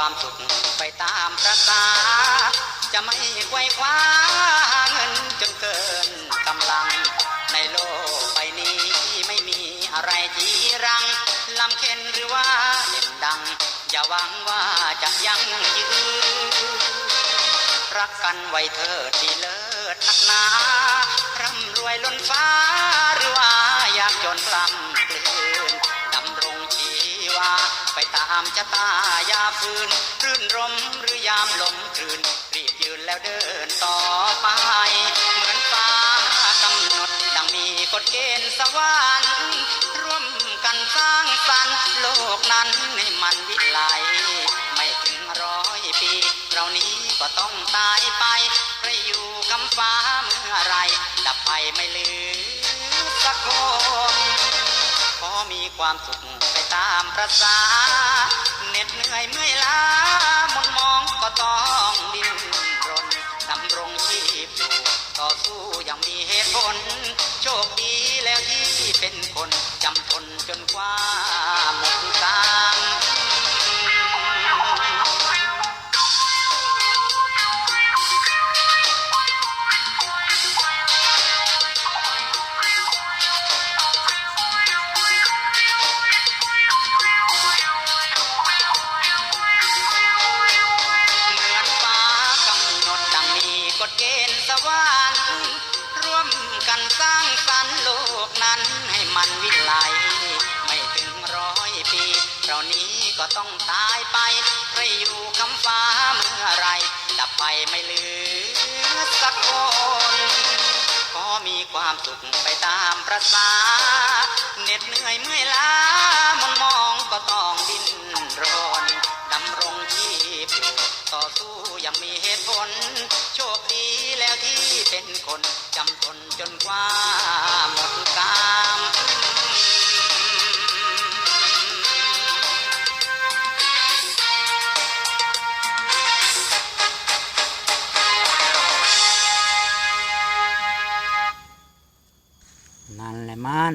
ความสุขไปตามประสาจะไม่ไขว้คว้าเงินจนเกินกำลัง ในโลกใบนี้ไม่มีอะไรจีรังลำเค็นหรือว่าเด่นดัง อย่าหวังว่าจะยั่งยืนรักกันไว้เถิดดีเลิศนักหนาามชะตายาฟืนรื่นรมหรือยามลมคลื่นรีบยืนแล้วเดินต่อไป เหมือนฟ้ากำหนดดังมีกฎเกณฑ์สวรรค์ร่วมกันสร้างสรรค์โลกนั้นให้มันวิไลไม่ถึงร้อยปี เรานี้ก็ต้องตายไปใครอยู่คำฟ้าเมื่อไรดับไฟไม่เหลือสักคนขอมีความสุขไปตามประสา อยเมื่อยล้ามนมองก็ต้องดิ้นรนดำรงชีพอยู่ต่อสู้อยังมีเหตุผล โชคดีแล้วที่เป็นคน สวรรค์ ร่วมกันสร้างสรรค์โลกนั้นให้มันวิไลไม่ถึงร้อยปี เรานี้ก็ต้องตายไปใครอยู่คำฟ้าเมื่อไรดับไปไม่เหลือสักคนขอมีความสุขไปตามประสาเหน็ดเหนื่อยเมื่อยล้ามนมองก็ต้องดิ้นรนดำรงชีพอยู่ต่อสู้ยังมีเหตุผล เป็นคนจำทนจนกว่าหมดกามนั่นแหละมัน